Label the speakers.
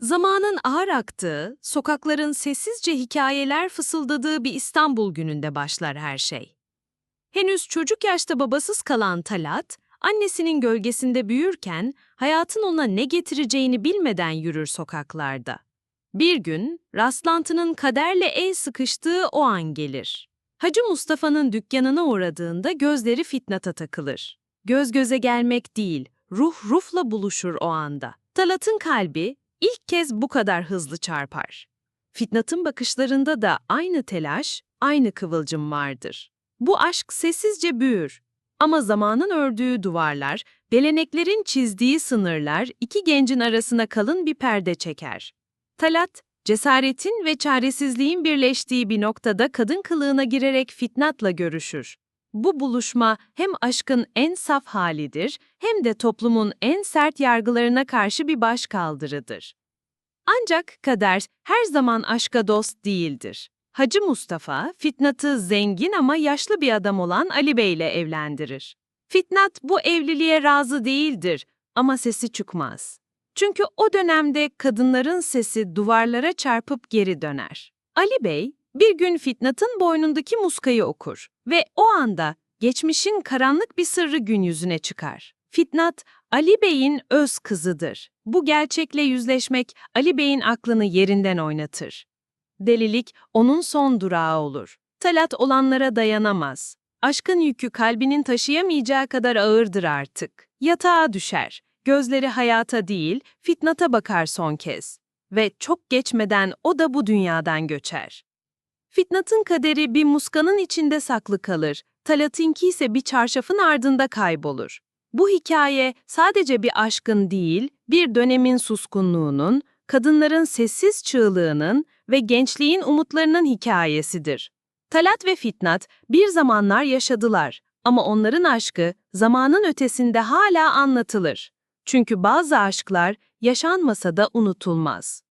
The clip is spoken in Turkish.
Speaker 1: Zamanın ağır aktığı, sokakların sessizce hikayeler fısıldadığı bir İstanbul gününde başlar her şey. Henüz çocuk yaşta babasız kalan Talat, annesinin gölgesinde büyürken hayatın ona ne getireceğini bilmeden yürür sokaklarda. Bir gün rastlantının kaderle el sıkıştığı o an gelir. Hacı Mustafa'nın dükkanına uğradığında gözleri Fitnat'a takılır. Göz göze gelmek değil, ruh ruhla buluşur o anda. Talat'ın kalbi ilk kez bu kadar hızlı çarpar. Fitnat'ın bakışlarında da aynı telaş, aynı kıvılcım vardır. Bu aşk sessizce büyür. Ama zamanın ördüğü duvarlar, geleneklerin çizdiği sınırlar iki gencin arasına kalın bir perde çeker. Talat, cesaretin ve çaresizliğin birleştiği bir noktada kadın kılığına girerek Fitnat'la görüşür. Bu buluşma hem aşkın en saf halidir hem de toplumun en sert yargılarına karşı bir başkaldırıdır. Ancak kader her zaman aşka dost değildir. Hacı Mustafa, Fitnat'ı zengin ama yaşlı bir adam olan Ali Bey ile evlendirir. Fitnat bu evliliğe razı değildir ama sesi çıkmaz. Çünkü o dönemde kadınların sesi duvarlara çarpıp geri döner. Ali Bey, bir gün Fitnat'ın boynundaki muskayı okur ve o anda geçmişin karanlık bir sırrı gün yüzüne çıkar. Fitnat, Ali Bey'in öz kızıdır. Bu gerçekle yüzleşmek Ali Bey'in aklını yerinden oynatır. Delilik onun son durağı olur. Talat olanlara dayanamaz. Aşkın yükü kalbinin taşıyamayacağı kadar ağırdır artık. Yatağa düşer. Gözleri hayata değil, Fitnat'a bakar son kez. Ve çok geçmeden o da bu dünyadan göçer. Fitnat'ın kaderi bir muskanın içinde saklı kalır, Talat'ınki ise bir çarşafın ardında kaybolur. Bu hikaye sadece bir aşkın değil, bir dönemin suskunluğunun, kadınların sessiz çığlığının ve gençliğin umutlarının hikayesidir. Talat ve Fitnat bir zamanlar yaşadılar ama onların aşkı zamanın ötesinde hala anlatılır. Çünkü bazı aşklar yaşanmasa da unutulmaz.